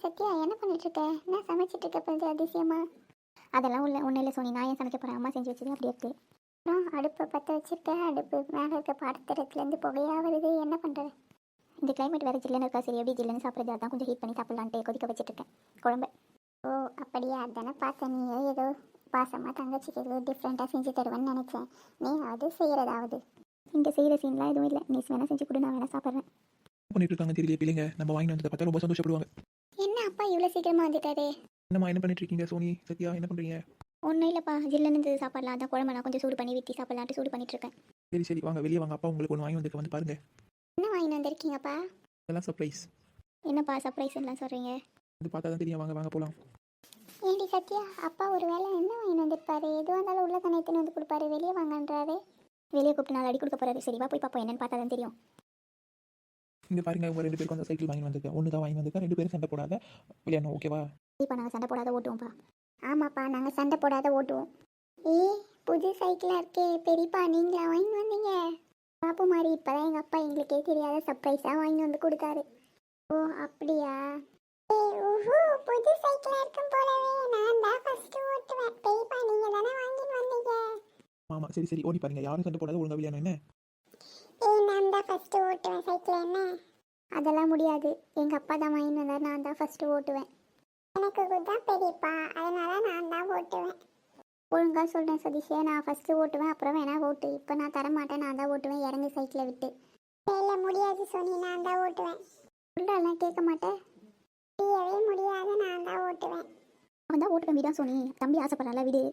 சத்யா என்ன பண்ணிட்டு இருக்க என்ன சமைச்சிட்டு இருக்க பிறகு அதிசயமா? அதெல்லாம் உள்ள ஒன்றும் இல்லை சோனி நான் ஏன் சமைக்க போகிறேன் அம்மா செஞ்சு வச்சது அப்படி இருக்கு. அப்புறம் அடுப்பை பற்ற வச்சிருக்க அடுப்பு மேலே இருக்க பாடத்திரத்துலேருந்து புகையா வருது. என்ன பண்ணுறது இந்த கிளைமேட் வேறு ஜில்லுன்னு இருக்கா? சரி எப்படி ஜில்லுன்னு சாப்பிட்றது? அதான் கொஞ்சம் ஹீட் பண்ணி சாப்பிட்லான்ட்டு கொதிக்க வச்சுட்டு இருக்கேன் குழம்பு. ஓ அப்படியா? அதானே பார்த்தேன் நீ ஏதோ பாசமாக தங்கச்சிக்கு ஏதோ டிஃப்ரெண்ட்டாக செஞ்சு தருவேன்னு நினச்சேன். நீ அது செய்கிறதாவது இங்கே செய்கிற சீன்லாம் எதுவும் இல்லை. நீ வேணால் செஞ்சு கொடு நான் வேணால் சாப்பிட்றேன். பண்ணிட்டு இருக்காங்க தெரியல பிள்ளைங்க. நம்ம வாங்கி வந்ததை பார்த்தா ரொம்ப சந்தோஷப்படுவாங்க. என்ன அப்பா இவ்வளோ சீக்கிரமாக வந்துட்டாரு? என்னம்மா என்ன பண்ணிட்டு இருக்கீங்க சோனி? சத்யா என்ன பண்றீங்க? ஒன்றும் இல்லைப்பா ஜில்லுன்னு இருந்தது சாப்பிடலாம். அதான் குழம்பு நான் கொஞ்சம் சூடு பண்ணி வித்தி சாப்பிடலான்ட்டு சூடு பண்ணிட்டு இருக்கேன் சரி சரி வாங்க வெளியே வாங்க. அப்பா உங்களுக்கு ஒன்று வாங்கி வந்திருக்க வந்து பாருங்க. என்ன வாங்கிட்டு வந்திருக்கீங்கப்பா? அதெல்லாம் சர்ப்ரைஸ் என்னப்பா சர்ப்ரைஸ் எல்லாம் சொல்கிறீங்க இது பார்த்தா தான் தெரியும். வாங்க வாங்க போகலாம் ஏண்டி சத்யா அப்பா ஒரு வேளை என்ன வாங்கிட்டு வந்திருப்பாரு? எதுவாக இருந்தாலும் உள்ள தானே எடுத்துன்னு வந்து கொடுப்பாரு. வெளியே வாங்கன்றாரு. வெளியே கூப்பிட்டு நாலு அடி கொடுக்க போறாரு. சரி வா போய் பார்ப்போம். என்னன்னு பார்த்தா தான் தெரியும். இங்க பாருங்க உங்க ரெண்டு பேருக்கும் அந்த சைக்கிள் வாங்கி வந்திருக்கேன். ஒன்று தான் வாங்கி வந்திருக்கேன் ரெண்டு பேரும் சண்டை போடாத. விளையாடணும் ஓகேவா இப்போ நாங்கள் சண்டை போடாத ஓட்டுவோம்ப்பா. ஆமாப்பா நாங்கள் சண்டை போடாத ஓட்டுவோம். ஏய் புது சைக்கிளாக இருக்கே பெரியப்பா நீங்களா வாங்கி வந்தீங்க? பாப்பு மாதிரி இப்போதான் எங்கள் அப்பா எங்களுக்கே தெரியாத சர்ப்ரைஸாக வாங்கி வந்து கொடுத்தாரு. ஓ அப்படியா? ஓஹோ புது சைக்கிளாக இருக்கும் போலவே நான் தான் ஃபர்ஸ்ட் ஓட்டுவேன். பெரியப்பா நீங்கள் தானே வாங்கிட்டு வந்தீங்க? ஆமா சரி சரி ஓடி பாருங்க. யாரும் சண்டை போடாத ஒழுங்கா விளையாடணும் என்ன? ஏய் நான் தான் ஃபர்ஸ்ட் ஓட்டுவேன் சைக்கிள் என்ன? அதெல்லாம் முடியாது. எங்கள் அப்பா தான் வாங்கிட்டு வந்தார். நான் தான் ஃபர்ஸ்ட் ஓட்டுவேன். எனக்கு தான் பெரியப்பா. அதனால நான் தான் ஓட்டுவேன். ஒழுங்காக சொல்கிறேன் சதீஷே. நான் ஃபஸ்ட்டு ஓட்டுவேன். அப்புறம் வேணா ஓட்டு. இப்போ நான் தர மாட்டேன் நான் தான் ஓட்டுவேன். இறங்கு சைக்கிளை விட்டு. இல்லை முடியாது சொன்னி நான் தான் ஓட்டுவேன். சொல்கிறெல்லாம் கேட்க மாட்டேன் முடியவே முடியாது. நான் தான் ஓட்டுவேன். அவன் தான் ஓட்டுவேன் விடா சோனி. தம்பி ஆசைப்படுறால விடு.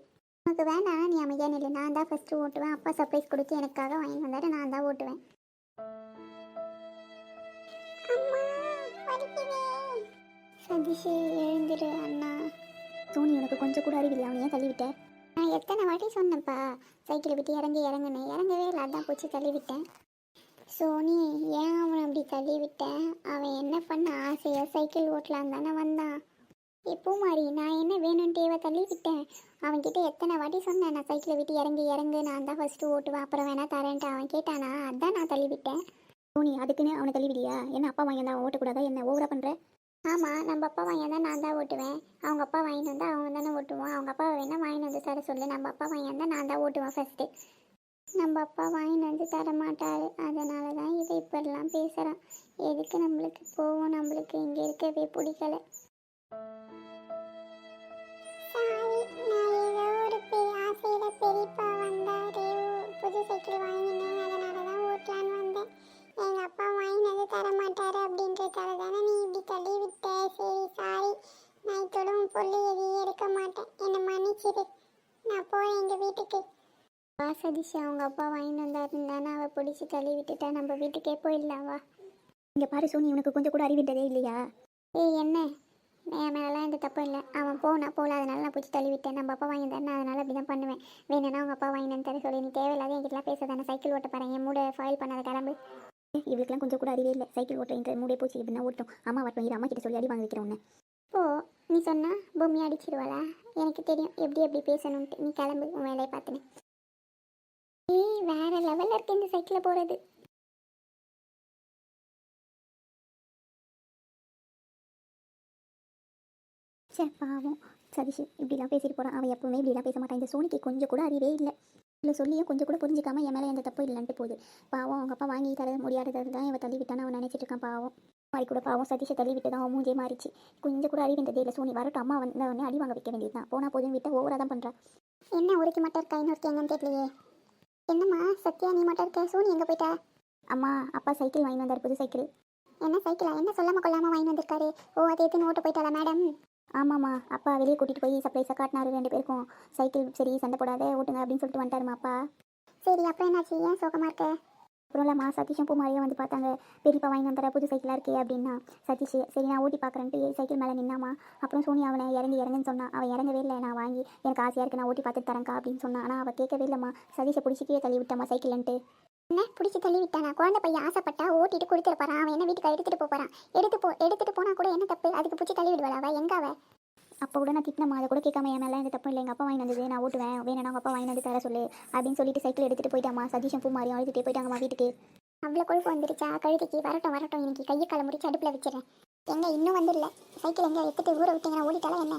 உனக்கு வேணாம் நீ அமைதியாக நில்லு. நான் தான் ஃபஸ்ட்டு ஓட்டுவேன். அப்பா சர்ப்ரைஸ் கொடுத்து எனக்காக வாங்கி வந்தாரு. நான் தான் ஓட்டுவேன். சதீஷ் எழுந்துரு அண்ணா. சோனி உனக்கு கொஞ்சம் கூட அறிவில்லை அவனையே ஏன் தள்ளிவிட்டேன் நான் எத்தனை வாட்டி சொன்னேன்ப்பா. சைக்கிளை விட்டு இறங்கி இறங்குனேன். இறங்கவே இல்லை. அதான் போச்சு தள்ளிவிட்டேன். சோனி ஏன் அவனை அப்படி தள்ளிவிட்டேன் அவன் என்ன பண்ண? ஆசையாக சைக்கிள் ஓட்டலான்னு தானே வந்தான். எப்போ மாதிரி நான் என்ன வேணும்ட்டேவ தள்ளி விட்டேன் அவன்கிட்ட எத்தனை வாட்டி சொன்னேன் நான் சைக்கிளை விட்டு இறங்கி இறங்கு நான் தான் ஃபஸ்ட்டு ஓட்டுவேன் அப்புறம் வேணா தரேன்ட்டு. அவன் கேட்டானா அதான் நான் தள்ளி விட்டேன் அதுக்குன்னு அவனை தள்ளி விடியா என்ன அப்பா வாங்கி தான் ஓட்டக்கூடாதா? என்ன ஓவரா பண்ணுற ஆமாம் நம்ம அப்பா வாங்கி தான் நான் தான் ஓட்டுவேன். அவங்க அப்பா வாங்கிட்டு வந்தால் அவங்க தானே ஓட்டுவோம். அவங்க அப்பா வேணா வாங்கிட்டு வந்து தர சொல்லு. நம்ம அப்பா வாங்கி வந்தால் நான் தான் ஓட்டுவேன் ஃபஸ்ட்டு நம்ம அப்பா வாங்கிட்டு வந்து தர மாட்டார் அதனால தான் இதை இப்படிலாம் பேசுகிறான் எதுக்கு நம்மளுக்கு போவோம் நம்மளுக்கு இங்கே இருக்கவே பிடிக்கல. சதீஷ். அவங்க அப்பா வாங்கிட்டு வந்தாருந்தானே அவள் பிடிச்சி தள்ளி விட்டுட்டா நம்ம வீட்டுக்கே போயிடலாம் வா. இங்கே பாரு சோனி உனக்கு கொஞ்சம் கூட அறிவிட்டதே இல்லையா? ஏய் என்ன? என் மேலெலாம் எந்த தப்பும் இல்லை. அவன் போனா போகல அதனால நான் பிடிச்சி தள்ளிவிட்டேன். நம்ம அப்பா வாங்கி தரேன் அதனால அப்படி தான் பண்ணுவேன். வேணும்னா அவங்க அப்பா வாங்கி தர சொல்லி. நீ தேவையில்லாத என்கிட்டலாம் பேச தானே. சைக்கிள் ஓட்ட பாருங்க என் மூட ஃபைல் பண்ணாத கிளம்பு. இவளுக்குலாம் கொஞ்சம் கூட அறிவே இல்லை. சைக்கிள் ஓட்டுற மூடே போச்சு இப்படின்னா ஓட்டும். அம்மா வரட்டும் இது அம்மா கிட்ட சொல்லி அடி வாங்க வைக்கிறேன் உன்னை. நீ சொன்னா பூமி அடிச்சிருவாளா? எனக்கு தெரியும் எப்படி எப்படி பேசணும்ட்டு நீ கிளம்பு உன் வேலையை பார்த்துனேன் ஏய் வேற லெவலில் இருக்கு இந்த சைக்கிளில் போகிறது சே பாவம். சதீஷ் இப்படிலாம் பேசிட்டு போகிறான் அவன் எப்பவுமே இப்படிலாம் பேச மாட்டான். இந்த சோனிக்கு கொஞ்சம் கூட அறிவே இல்லை. இல்லை சொல்லியும் கொஞ்சம் கூட புரிஞ்சிக்காம என் மேலே எந்த தப்பும் இல்லைன்ட்டு போகுது. பாவம் அவங்க அப்பா வாங்கி தர முடியாதது தான் இவன் தள்ளி விட்டான்னு அவன் நினச்சிட்டு இருக்கான். பாவம். மாதிரி கூட பாவம் சதீஷை தள்ளி விட்டு தான் அவன் மூஞ்சே மாறிச்சு. கொஞ்சம் கூட அறிவின்றதே இல்லை. சோனி வரட்டும் அம்மா வந்த உடனே அடி வாங்க வைக்க வேண்டியது தான் போனால் போதும் விட்டு ஓவராக தான் பண்ணுறான் என்ன ஒருக்கி மட்டும் இருக்கா? இன்னொருத்தி எங்கன்னு தெரியலையே. என்னம்மா சத்யா நீ மட்டும் இருக்க? சோனி எங்கே போயிட்டா? அம்மா அப்பா சைக்கிள் வாங்கி வந்தார் புது சைக்கிள். என்ன சைக்கிளா? என்ன சொல்லாம கொள்ளாம வாங்கி வந்திருக்காரு? ஓ அதை எடுத்து ஓட்ட போயிட்டாளா மேடம்? ஆமாம்மா. அப்பா வெளியே கூட்டிகிட்டு போய் சர்ப்ரைஸாக காட்டினாரு ரெண்டு பேருக்கும். சைக்கிள் சரி சண்டை போடாத ஓட்டுங்க அப்படின்னு சொல்லிட்டு வந்துட்டாருமா அப்பா. சரி அப்புறம் என்னாச்சு? ஏன் சோகமாக இருக்க? அப்புறம் இல்லைம்மா சதீஷும் பூமாரியும் வந்து பார்த்தாங்க. பெரியப்பா வாங்கி வந்துற புது சைக்கிளாக இருக்கே அப்படின்னா. சதீஷ் சரி நான் ஓட்டி பார்க்குறேன்ட்டு சைக்கிள் மேலே நின்னாமா அப்புறம் சோனி அவனை இறங்கி இறங்குன்னு சொன்னான் அவன் இறங்கவே இல்லை. நான் வாங்கி எனக்கு ஆசையாக இருக்கு நான் ஓட்டி பார்த்துட்டு தரேன்க்கா அப்படின்னு சொன்னான் ஆனால் அவள் கேட்கவே இல்லைம்மா. சதீஷை பிடிச்சி கீழே தள்ளி விட்டாமா சைக்கிள்ன்ட்டு. என்ன? பிடிச்சி தள்ளி விட்டானா குழந்தை பையன் ஆசைப்பட்டா ஓட்டிட்டு கொடுத்துட்டு போறான். அவன் என்ன வீட்டுக்கு எடுத்துட்டு போப் போறான். எடுத்து போ எடுத்துட்டு போனா கூட என்ன தப்பு? அதுக்கு பிடிச்சி தள்ளி விடுவாள்? அவ எங்க அவ? அப்போ கூட நான் திட்டினமா அதை கூட கேட்காம என் மேலே எந்த தப்பு இல்லை. எங்கள் அப்பா வாங்கி வந்தது நான் ஓட்டுவேன். வேணும் அப்பா வாங்கி வந்து தர சொல்லு அப்படின்னு சொல்லிட்டு சைக்கிள் எடுத்துட்டு போயிட்டாமா சதீஷும் பூமாரியும் அழுதுட்டே போயிட்டாங்கம்மா வீட்டுக்கு. அவ்வளோ கொழுப்பு வந்துருச்சா? கழுதைக்கு வரட்டும் வரட்டும். இன்னைக்கு கையை காலை முடிச்சு அடுப்பில் வச்சிடறேன். எங்க? இன்னும் வந்துடல சைக்கிள் எங்க? எடுத்துட்டு ஊற விட்டீங்கன்னா ஓடிட்டாலும் என்ன?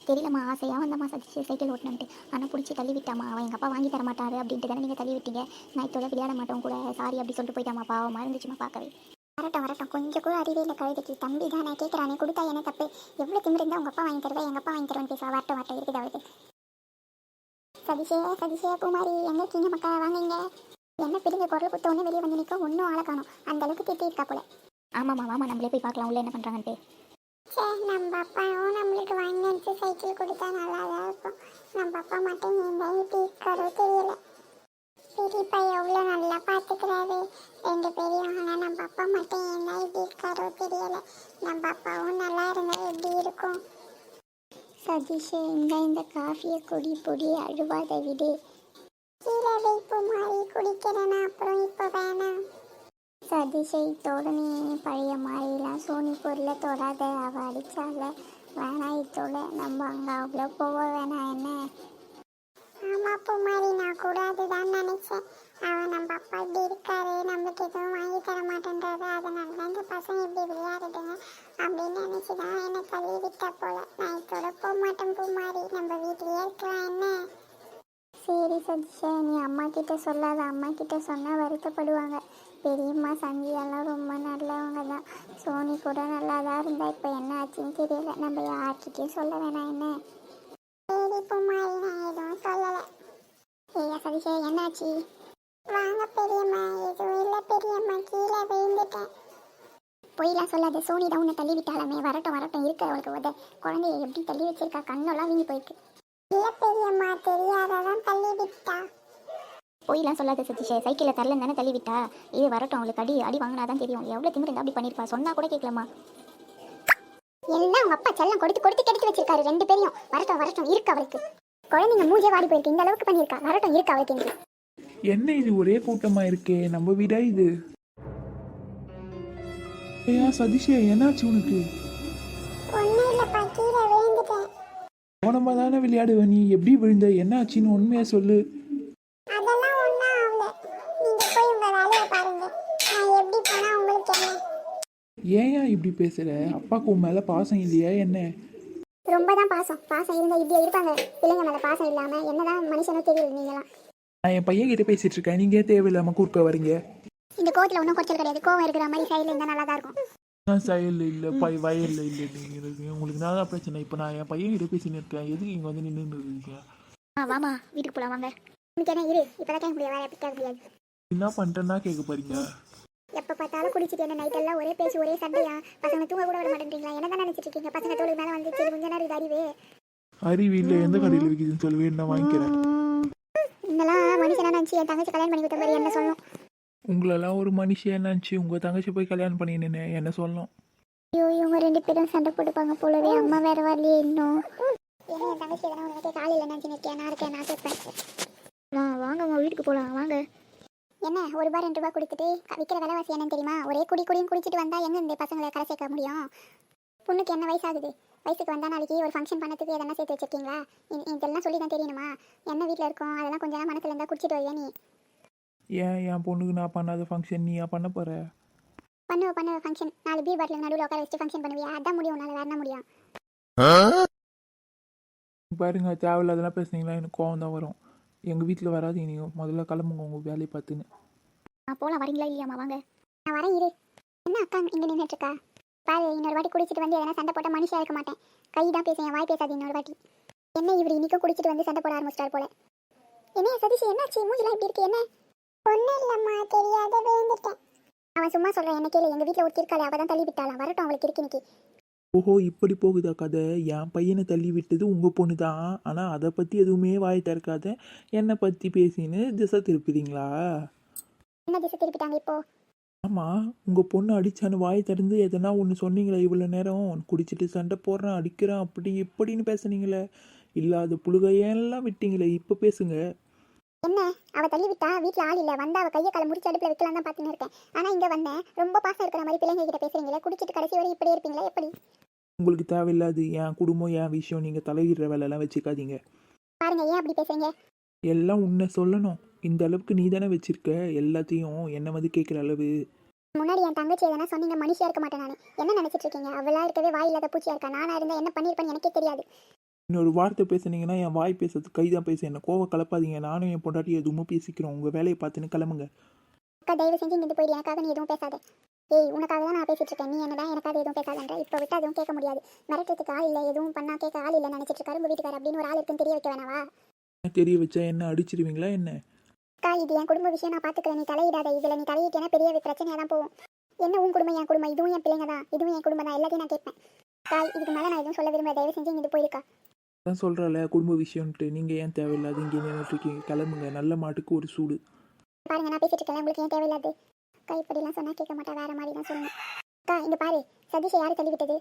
தெரியலம்மா ஆசையாக வந்தம்மா சதிச்சு சைக்கிள் ஓட்டணுன்ட்டு ஆனால் பிடிச்சி தள்ளி விட்டாமா அவன் எங்கள் அப்பா வாங்கி தர மாட்டாரு அப்படின்ட்டு தானே நீங்கள் தள்ளி விட்டீங்க? நான் இதோட விளையாட மாட்டோம் கூட. சாரி அப்படி சொல்லிட்டு போயிட்டாமா பாவமாக இருந்துச்சுமா பார்க்கவே. வரட்டும் வரட்டும். கொஞ்சம் கூட அறிவே இல்லை கழுதைக்கு. தம்பி தான் நான் கேட்குறானே கொடுத்தா என்ன தப்பு? எவ்வளோ திமிரு இருந்தால் உங்கள் அப்பா வாங்கி தருவேன் எங்கள் அப்பா வாங்கி தருவேன் பேசுவா? வரட்டும் வரட்டும். இருக்குது அவளுக்கு. சதிஷே சதிஷே பூமாரி. எங்கே இருக்கீங்க மக்கா? வாங்கிங்க என்ன பிடிங்க குரல் குத்த உடனே வெளியே வந்து நிற்க ஒன்றும் ஆளை காணும். அந்த அளவுக்கு திட்டி இருக்கா போல. ஆமாம்மா ஆமாம் நம்மளே போய் பார்க்கலாம். உள்ள என்ன பண்ணுறாங்கன்ட்டு சே நம்ம அப்பாவும் நம்மளுக்கு வாங்கி வச்சு சைக்கிள் கொடுத்தா நல்லா தான் இருக்கும். நம்ம அப்பா மட்டும் ஏன் இப்படி இருக்காரோ தெரியல. பெரியப்பா எவ்வளோ நல்லா பார்த்துக்கிறாரு ரெண்டு பேரையும் ஆனால் நம்ம அப்பா மட்டும் ஏன் இப்படி இருக்காரோ தெரியல. நம்ம அப்பாவும் நல்லா இருந்தால் எப்படி இருக்கும்? சதீஷ் இந்த இந்த காஃபியை குடி பொடி அழுவாத விடு. கீழே வைப்பு மாதிரி குடிக்கிறேன்னா அப்புறம் இப்போ வேணாம். சதீஷை இதோட நீ பழைய மாதிரிலாம் சோனி பொருளை தொடாத அவ அடிச்சால வேணாம் இதோட நம்ம அங்கே அவ்வளோ போக வேணாம் என்ன? ஆமா பூமாரி நான் கூட அதுதான் நினைச்சேன். அவன் நம்ம அப்பா இப்படி இருக்காரு நம்மளுக்கு எதுவும் வாங்கி தர மாட்டேன்றாரு. அதனால தான் இந்த பசங்க இப்படி விளையாடுதுங்க அப்படின்னு நினைச்சுதான் என்னை தள்ளி விட்டா போல. நான் இதோட போக மாட்டேன் பூமாரி. நம்ம வீட்லயே இருக்கலாம் என்ன? சரி சதீஷா நீ அம்மா கிட்ட சொல்லாத. அம்மா கிட்ட சொன்னால் வருத்தப்படுவாங்க. பெரியம்மா சந்தியெல்லாம் ரொம்ப நல்லவங்க தான். சோனி கூட நல்லா தான் இருந்தா இப்போ என்ன ஆச்சுன்னு தெரியல. நம்ம யார்கிட்டயும் சொல்ல வேணாம் என்ன? சரி பூமாரி நான் எதுவும் சொல்லலை. ஏய்யா சதீஷா என்னாச்சு? வாங்க பெரியம்மா. எதுவும் இல்லை பெரியம்மா. கீழே விழுந்துட்டேன். பொய்லாம் சொல்லாத சோனி தான் உன்னை தள்ளி விட்டாலுமே. வரட்டும் வரட்டும். இருக்க அவளுக்கு உத. குழந்தைய எப்படி தள்ளி வச்சிருக்கா? கண்ணெல்லாம் வீங்கி போயிருக்கு. இல்லை பெரியம்மா தெரியாததான் தள்ளி விட்டா. பொய்லாம் சொல்லாத சதீஷே சைக்கிளில் தரலன்னு தானே தள்ளி விட்டா இது வரட்டும் அவளுக்கு அடி அடி வாங்கினா தான் தெரியும் எவ்வளோ திமிரு இருந்தா அப்படி பண்ணியிருப்பா? சொன்னா கூட கேட்கலாமா எல்லாம் உங்க அப்பா செல்லம் கொடுத்து கொடுத்து கெடுத்து வச்சிருக்காரு ரெண்டு பேரையும். வரட்டும் வரட்டும் இருக்கு அவளுக்கு. குழந்தைங்க மூஞ்சே வாடி போயிருக்கு. இந்த அளவுக்கு பண்ணியிருக்கா? வரட்டும் இருக்கு அவளுக்கு என்ன இது? ஒரே கூட்டமா இருக்கே. நம்ம வீடா இது? ஏயா சதீஷே என்னாச்சு உனக்கு? கவனமா தானே விளையாடுவ நீ? எப்படி விழுந்த? என்னாச்சுன்னு உண்மையா சொல்லு. ஏன் இப்படி பேசுற? அப்பாக்கு உன் மேல பாசம் இல்லையா என்ன? ரொம்ப தான் பாசம். பாசம் இருந்தால் இப்படியே இருப்பாங்க. பிள்ளைங்க மேலே பாசம் இல்லாமல் என்னதான் மனுஷனோ தெரியல நீங்களாம் நான் என் பையன் கிட்ட பேசிட்டு இருக்கேன். நீங்க தேவையில்லாம குறுக்க வரீங்க? இந்த கோவத்தில் ஒன்றும் குறைச்சல் கிடையாது. கோவம் இருக்கிற மாதிரி சைடில் இருந்தால் நல்லா தான் இருக்கும். நான் செயல் இல்லை பை வயல்ல இல்லை நீங்க இருக்கீங்க உங்களுக்கு நான் பிரச்சனை. இப்போ நான் என் பையன் கிட்ட பேசின்னு இருக்கேன். எதுக்கு இங்க வந்து நின்று இருக்கீங்க? ஆ வாமா வீட்டுக்கு போகலாம் வாங்க. உனக்கு என்ன இரு. இப்போ தான் கேட்க முடியாது. வேலை பிடிக்க முடியாது. என்ன பண்ணிட்டேன்னா கேட்க போறீங்க? எப்போ பார்த்தாலும் குடிச்சிட்டு என்ன நைட் எல்லாம் ஒரே பேசி ஒரே சண்டையா? பசங்க தூங்க கூட விட மாட்டேன்றீங்களா? என்ன தான் நினைச்சிட்டு இருக்கீங்க? பசங்க தோளுக்கு மேலே வந்து சரி கொஞ்ச நேரம் இது அறிவு. அறிவு இல்லை எந்த கடையில் விற்கிதுன்னு சொல்லி நான் வாங்கிக்கிறேன் இன்னெல்லாம் மனுஷனா நினச்சி என் தங்கச்சி கல்யாணம் பண்ணி கொடுத்த மாதிரி என்ன சொல்லணும்? உங்களெல்லாம் ஒரு மனுஷன் நினச்சி உங்கள் தங்கச்சி போய் கல்யாணம் பண்ணினேன்னு என்ன சொல்லணும்? ஐயோ இவங்க ரெண்டு பேரும் சண்டை போட்டுப்பாங்க போலவே. அம்மா வேற வரலையே இன்னும். ஏன்னா என் தங்கச்சி எதனா உனக்கு காலையில் நினச்சி நிற்கேன் நான் இருக்கேன் நான் கேட்பேன். வா வாங்கம்மா வீட்டுக்கு போகலாம் வாங்க. என்ன ஒரு ரூபா ரெண்டு ரூபா கொடுத்துட்டு விற்கிற விலைவாசி என்னன்னு தெரியுமா? ஒரே குடி குடியும் குடிச்சிட்டு வந்தா எங்க இந்த பசங்களை கரை சேர்க்க முடியும்? பொண்ணுக்கு என்ன வயசாகுது? வயசுக்கு வந்தா நாளைக்கு ஒரு ஃபங்க்ஷன் பண்ணதுக்கு எதனா சேர்த்து வச்சிருக்கீங்களா? இதெல்லாம் சொல்லி தான் தெரியணுமா? என்ன வீட்டில் இருக்கும்? அதெல்லாம் கொஞ்சம் நேரம் மனசுல இருந்தா குடிச்சிட்டு வருவியா நீ? ஏன் என் பொண்ணுக்கு நான் பண்ணாத ஃபங்க்ஷன் நீயா பண்ண போற? பண்ணுவ பண்ணுவ ஃபங்க்ஷன் நாலு பீர் பாட்டில் நடுவில் உட்கார வச்சு ஃபங்க்ஷன் பண்ணுவியா? அதான் முடியும் உன்னால வேற என்ன முடியும்? பாருங்க தேவையில்லாதெல்லாம் பேசுனீங்களா எனக்கு கோவம் தான் வரும். எங்கள் வீட்டில் வராது நீங்கள் முதல்ல கிளம்புங்க உங்கள் வேலையை பார்த்துன்னு. நான் போலாம் வரீங்களா இல்லையாம்மா வாங்க நான் வரேன் இரு. என்ன அக்கா இங்கே நின்றுட்டு இருக்கா பாரு இன்னொரு வாட்டி குடிச்சிட்டு வந்து எதனா சண்டை போட்ட மனுஷியா இருக்க மாட்டேன். கை தான் பேசுவேன் வாய் பேசாது இன்னொரு வாட்டி. என்ன இவர் இன்னைக்கும் குடிச்சிட்டு வந்து சண்டை போட ஆரம்பிச்சிட்டார் போல? என்ன சதீஷ் என்னாச்சு? மூஞ்சிலாம் இப்படி இருக்கு என்ன? ஒன்றும் இல்லைம்மா தெரியாத விழுந்துட்டேன். அவன் சும்மா சொல்றேன் என்ன கேளு எங்க வீட்டில் ஒரு இருக்காளே அவள் தான் தள்ளி விட்டாளாம். வரட்டும் அவளுக்கு இருக்கு இன்னைக்கு. ஓஹோ இப்படி போகுதா கதை? என் பையனை தள்ளி விட்டது உங்கள் பொண்ணு தான் ஆனால் அதை பற்றி எதுவுமே வாய் திறக்காத என்னை பற்றி பேசின்னு திசை திருப்பிடுங்களா என்ன திசை திருப்பிட்டாங்க இப்போ? ஆமாம் உங்கள் பொண்ணு அடிச்சான்னு வாய் திறந்து எதனா ஒன்று சொன்னீங்களே இவ்வளோ நேரம்? குடிச்சிட்டு சண்டை போடுறான் அடிக்கிறான் அப்படி இப்படின்னு பேசுனீங்களே. இல்லாத புழுகையெல்லாம் விட்டீங்களே இப்போ பேசுங்க. என்ன? அவ தள்ளி விட்டா? வீட்டில் ஆள் இல்லை. வந்தா அவ கையை காலை முடிச்சு அடுப்பில் வைக்கலாம் தான் பார்த்துன்னு இருக்கேன். ஆனால் இங்கே வந்தேன். ரொம்ப பாசம் இருக்கிற மாதிரி பிள்ளைங்க கிட்ட பேசுறீங்களே? குடிச்சிட்டு கடைசி வரை இப்படி இருப்பீங்களா? எப்படி? உங்களுக்கு தேவையில்லாது என் குடும்பம் என் விஷயம் நீங்கள் தலையிடுற வேலையெல்லாம் வச்சுக்காதீங்க. பாருங்க ஏன் அப்படி பேசுறீங்க? எல்லாம் உன்னை சொல்லணும். இந்த அளவுக்கு நீ தானே வச்சிருக்க? எல்லாத்தையும் என்னை வந்து கேட்குற அளவு. முன்னாடி என் தங்கச்சி எதனா சொன்னீங்க மனுஷியா இருக்க மாட்டேன் நான். என்ன நினைச்சிட்டு இருக்கீங்க? அவளா இருக்கவே வாய் இல்லாத பூச்சியா இருக்கா? நானா இருந்தா என்ன பண்ணிருப்பேன்னு எனக்கே தெரியாது. இன்னொரு வார்த்தை பேசுனீங்கன்னா என் வாய் பேசுறது கை தான் பேச என்ன கோவம் கலப்பாதீங்க. நானும் என் பொண்டாட்டி எதுவுமே பேசிக்கிறோம். உங்கள் வேலையை பார்த்துன்னு கிளம்புங்க. அக்கா தயவு செஞ்சு இங்கிருந்து போயிடு எனக்காக நீ எதுவும் பேசாத. ஏய் உனக்காக தான் நான் பேசிட்டு இருக்கேன் நீ என்னதான் எனக்காக எதுவும் பேசாதன்ற. இப்போ விட்டு அதுவும் கேட்க முடியாது. மிரட்டுறதுக்கு ஆள் இல்லை எதுவும் பண்ணா கேட்க ஆள் இல்லை நினைச்சிட்டு இருக்காரு உங்க வீட்டுக்காரர் அப்படின்னு ஒரு ஆள் இருக்குன்னு தெரிய வைக்க வேணாவா? தெரிய வச்சா என்ன? அடிச்சிருவீங்களா என்ன? அக்கா இது என் குடும்ப விஷயம். நான் பாத்துக்கிறேன். நீ தலையிடாத. இதுல நீ தலையிட்டேன்னா பெரிய பிரச்சனையா தான் போகும். என்ன உன் குடும்பம் என் குடும்பம்? இதுவும் என் பிள்ளைங்க தான். இதுவும் என் குடும்பம் தான். எல்லாத்தையும் நான் கேட்பேன். அக்கா இதுக்கு மேல நான் எதுவும் சொல்ல விரும்பல. தயவு செஞ்சு இங்கிருந்து போயிருக்கா. தான் சொல்கிறல குடும்ப விஷயம்ன்ட்டு. நீங்கள் ஏன் தேவையில்லாத? இங்கே நின்றுட்டுருக்கீங்க கிளம்புங்க. நல்ல மாட்டுக்கு ஒரு சூடு. பாருங்க நான் பேசிட்டு இருக்கேன் உங்களுக்கு ஏன் தேவையில்லாது? அக்கா இப்படிலாம் சொன்னா கேட்க மாட்டா வேற மாதிரி தான் சொல்லணும் அக்கா இங்கே பாரு சதீஷை யாரு தள்ளிவிட்டது?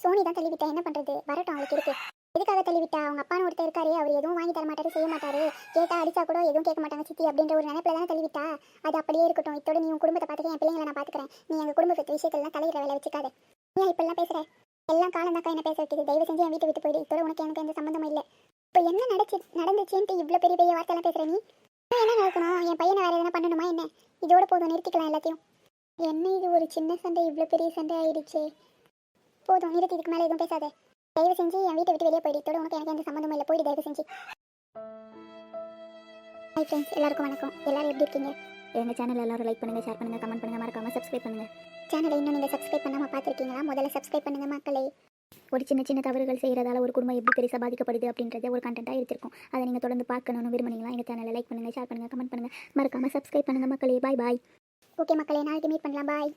சோனி தான் தள்ளிவிட்டா என்ன பண்றது? வரட்டும் அவளுக்கு இருக்கு. எதுக்காக தள்ளிவிட்டா? அவங்க அப்பான்னு ஒருத்தர் இருக்காரு அவர் எதுவும் வாங்கி தர மாட்டாரு செய்ய மாட்டாரு. கேட்டா அடிச்சா கூட எதுவும் கேட்க மாட்டாங்க சித்தி அப்படின்ற ஒரு நினைப்பில் தானே தள்ளிவிட்டா? அது அப்படியே இருக்கட்டும். இத்தோட நீ உன் குடும்பத்தை பார்த்துக்க என் பிள்ளைங்களை நான் பாத்துக்கிறேன் நீ எங்கள் குடும்ப விஷயத்தெல்லாம் தலையிட வேலை வச்சுக்காத. நீ ஏன் இப்பெல்லாம் பேசுற? எல்லாம் காலம் தாக்கா என்ன பேச வைக்கிது. தயவு செஞ்சு என் வீட்டை விட்டு போயிடு. இத்தோட உனக்கு எனக்கு எந்த சம்மந்தமும் இல்லை. இப்போ என்ன நடச்சு நடந்துச்சுன்ட்டு இவ்வளோ பெரிய பெரிய வார்த்தைலாம் பேசுற நீ? என்ன நடக்கணும் என் பையனை வேற எதனா பண்ணணுமா என்ன? இதோட போதும் நிறுத்திக்கலாம் எல்லாத்தையும். என்ன இது ஒரு சின்ன சண்டை? இவ்வளோ பெரிய சண்டை ஆயிடுச்சு. போதும் நிறுத்தி இதுக்கு மேலே எதுவும் பேசாத. தயவு செஞ்சு என் வீட்டை விட்டு வெளியே போயிடு. இதோட உனக்கு எனக்கு எந்த சம்மந்தமும் இல்லை. போயிடு தயவு செஞ்சு. ஹாய் ஃப்ரெண்ட்ஸ் எல்லாருக்கும் வணக்கம். எல்லாரும் எப்படி இருக்கீங்க? எங்கள் சேனல் எல்லாரும் லைக் பண்ணுங்கள் ஷேர் பண்ணுங்கள் கமெண்ட் பண்ணுங்கள் மறக்காமல் சப்ஸ்கிரைப் பண்ணுங்கள் சேனலை இன்னும் நீங்கள் சப்ஸ்கிரைப் பண்ணாமல் பார்த்துருக்கீங்களா? முதல்ல சப்ஸ்கிரைப் பண்ணுங்க மக்களே. ஒரு சின்ன சின்ன தவறுகள் செய்கிறதால ஒரு குடும்பம் எப்படி பெருசாக பாதிக்கப்படுது அப்படின்றத ஒரு கண்டென்ட்டாக எடுத்திருக்கோம். அதை நீங்கள் தொடர்ந்து பார்க்கணும்னு விரும்புனீங்களா? எங்கள் சேனலை லைக் பண்ணுங்கள் ஷேர் பண்ணுங்கள் கமெண்ட் பண்ணுங்கள் மறக்காமல் சப்ஸ்கிரைப் பண்ணுங்கள் மக்களே. பாய் பாய் ஓகே மக்களே நாளைக்கு மீட் பண்ணலாம். பாய்